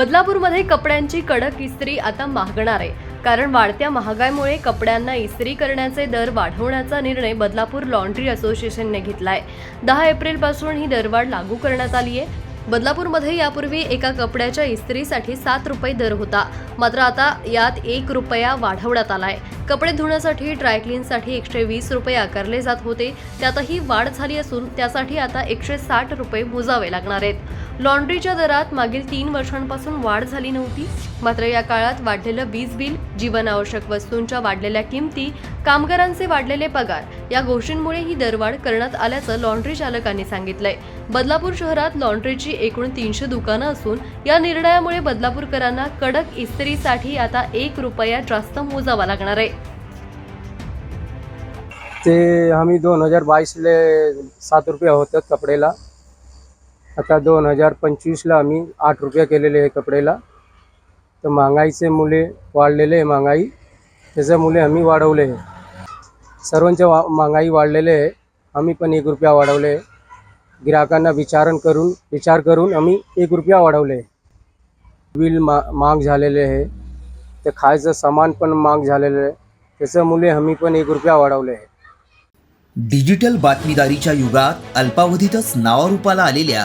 बदलापूरमध्ये कपड्यांची कडक इस्त्री आता महागणार आहे. कारण वाढत्या महागाईमुळे कपड्यांना इस्त्री करण्याचे दर वाढवण्याचा निर्णय बदलापूर लॉन्ड्री असोसिएशनने घेतलाय. दहा एप्रिलपासून ही दरवाढ लागू करण्यात आली आहे. बदलापूरमध्ये यापूर्वी एका कपड्याच्या इस्त्रीसाठी सात रुपये दर होता. मात्र आता यात एक रुपया वाढवण्यात आलाय. कपडे धुण्यासाठी ड्रायक्लीनसाठी एकशे वीस रुपये आकारले जात होते. त्यातही वाढ झाली असून त्यासाठी आता एकशे साठ रुपये मोजावे लागणार आहेत. लॉन्ड्रीच्या दरात मागील तीन वर्षांपासून वाढ झाली नव्हती. मात्र या काळात वाढलेलं वीज बिल जीवनावश्यक वस्तूंच्या वाढलेल्या किमती कामगारांचे वाढलेले पगार या गोष्टींमुळे ही दरवाढ करण्यात आल्याचं लॉन्ड्री चालकांनी सांगितलंय. बदलापूर शहरात लॉन्ड्रीची एकूण तीनशे दुकानं असून या निर्णयामुळे बदलापूरकरांना कडक इस्त्रीसाठी आता एक रुपया जास्त मोजावा लागणार आहे. ते आम्ही दोन हजार बावीसले सात रुपये होतात कपडेला. आता दोन हजार पंचवीसला आम्ही आठ रुपये केलेले आहे कपडेला. तर महागाईचे मुले वाढलेले आहे महागाई. त्याच्यामुळे आम्ही वाढवले आहे. सर्वांच्या वा महागाई वाढलेले आहे. आम्ही पण एक रुपया वाढवले आहे. गिराकांना विचारण करून विचार करून आम्ही एक रुपया वाढवले आहे. बिल मा महाग झालेले आहे. ते खायचं सामान पण महाग झालेलं आहे. त्याच्यामुळे आम्ही पण एक रुपया वाढवले आहे. डिजिटल बातमीदारीच्या युगात अल्पावधीतच नावारूपाला आलेल्या